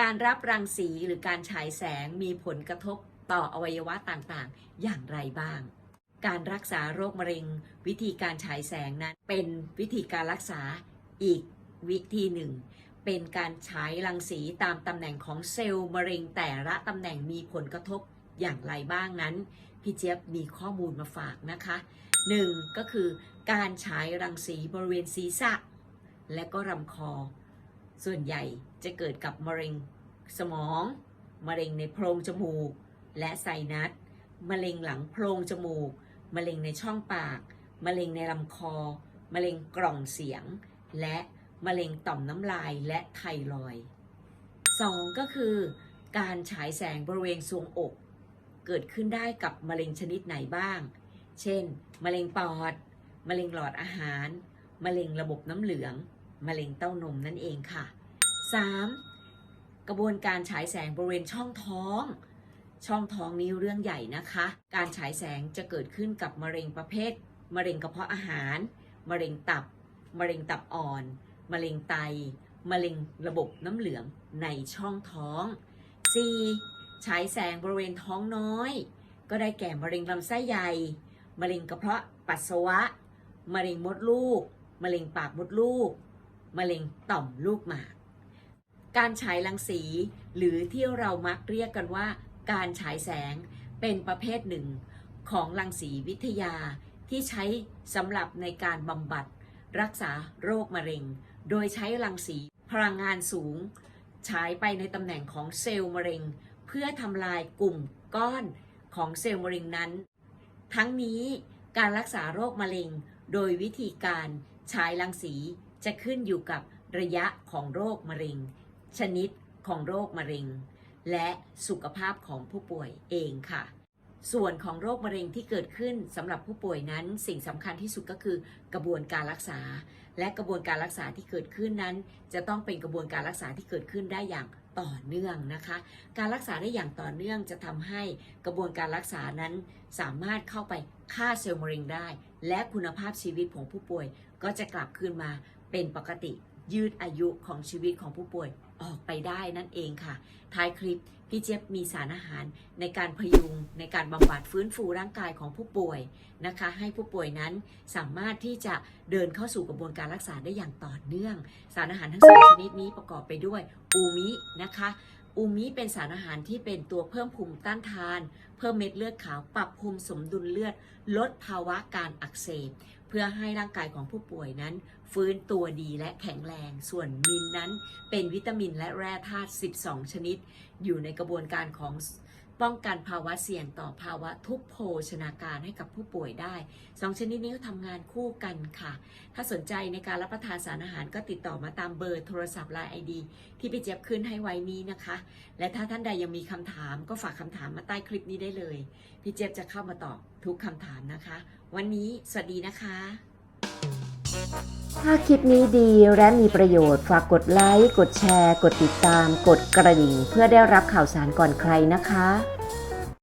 การรับรังสีหรือการฉายแสงมีผลกระทบต่ออวัยวะต่างๆ อย่างไรบ้าง การรักษาโรคมะเร็ง วิธีการฉายแสงนั้น เป็นวิธีการรักษาอีกวิธีหนึ่ง เป็นการฉายรังสีตามตำแหน่งของเซลล์มะเร็งแต่ละตำแหน่งมีผลกระทบอย่างไรบ้างนั้น พี่เจี๊ยบมีข้อมูลมาฝากนะคะหนึ่งก็คือการฉายรังสีบริเวณศีรษะ และก็ลำคอ ส่วนใหญ่จะเกิดกับมะเร็งสมอง มะเร็งในโพรงจมูก และไซนัส มะเร็งหลังโพรงจมูก มะเร็งในช่องปาก มะเร็งในลำคอ มะเร็งกล่องเสียง และมะเร็งต่อมน้ำลายและไทรอยด์สองก็คือ การฉายแสงบริเวณทรวงอก เกิดขึ้นได้กับมะเร็งชนิดไหนบ้าง เช่น มะเร็งปอด มะเร็งหลอดอาหาร มะเร็งระบบน้ำเหลือง มะเร็งเต้านมนั่นเองค่ะ 3. กระบวนการฉายแสงบริเวณช่องท้อง ช่องท้องนี้เรื่องใหญ่นะคะ การฉายแสงจะเกิดขึ้นกับมะเร็งประเภท มะเร็งกระเพาะอาหาร มะเร็งตับ มะเร็งตับอ่อน มะเร็งไต มะเร็งระบบน้ำเหลืองในช่องท้อง 4. ฉายแสงบริเวณท้องน้อย ก็ได้แก่มะเร็งลำไส้ใหญ่ มะเร็งกระเพาะปัสสาวะ มะเร็งมดลูก มะเร็งปากมดลูก มะเร็งต่อมลูกหมาก การฉายรังสี หรือที่เรามักเรียกกันว่า การฉายแสงเป็นประเภทหนึ่ง ของรังสีวิทยาที่ใช้สำหรับในการบำบัด รักษาโรคมะเร็ง โดยใช้รังสีพลังงานสูง ฉายไปในตำแหน่งของเซลล์มะเร็ง เพื่อทำลายกลุ่มก้อนของเซลล์มะเร็งนั้น ทั้งนี้การรักษาโรคมะเร็ง โดยวิธีการฉายรังสีจะขึ้นอยู่กับระยะของโรคมะเร็ง ชนิดของโรคมะเร็ง และสุขภาพของผู้ป่วยเองค่ะ ส่วนของโรคมะเร็งที่เกิดขึ้นสำหรับผู้ป่วยนั้น สิ่งสำคัญที่สุดก็คือกระบวนการรักษา และกระบวนการรักษาที่เกิดขึ้นนั้น จะต้องเป็นกระบวนการรักษาที่เกิดขึ้นได้อย่างต่อเนื่องนะคะ การรักษาได้อย่างต่อเนื่องจะทำให้กระบวนการรักษานั้น สามารถเข้าไปฆ่าเซลล์มะเร็งได้ และคุณภาพชีวิตของผู้ป่วยก็จะกลับคืนมาเป็นปกติ ยืดอายุของชีวิตของผู้ป่วยออกไปได้นั่นเองค่ะ ท้ายคลิปพี่เจี๊ยบมีสารอาหารในการพยุงในการบำบัดฟื้นฟูร่างกายของผู้ป่วยนะคะ ให้ผู้ป่วยนั้นสามารถที่จะเดินเข้าสู่กระบวนการรักษาได้อย่างต่อเนื่อง สารอาหารทั้งสองชนิดนี้ประกอบไปด้วยอูมินะคะอูมิเป็นสารอาหารที่เป็นตัวเพิ่มภูมิต้านทาน เพิ่มเม็ดเลือดขาว ปรับภูมิสมดุลเลือด ลดภาวะการอักเสบ เพื่อให้ร่างกายของผู้ป่วยนั้น ฟื้นตัวดีและแข็งแรง ส่วนมินนั้นเป็นวิตามินและแร่ธาตุ 12 ชนิด อยู่ในกระบวนการของ ป้องกันภาวะเสี่ยงต่อภาวะทุพโภชนาการให้กับผู้ป่วยได้สองชนิดนี้ก็ทำงานคู่กันค่ะ ถ้าสนใจในการรับประทานสารอาหารก็ติดต่อมาตามเบอร์โทรศัพท์ไลน์ไอดีที่พี่เจี๊ยบขึ้นให้ไว้นี้นะคะ และถ้าท่านใดยังมีคำถามก็ฝากคำถามมาใต้คลิปนี้ได้เลย พี่เจี๊ยบจะเข้ามาตอบทุกคำถามนะคะ วันนี้สวัสดีนะคะ ถ้าคลิปนี้ดีและมีประโยชน์ ฝากกดไลค์ กดแชร์ กดติดตาม กดกระดิ่ง เพื่อได้รับข่าวสารก่อนใครนะคะ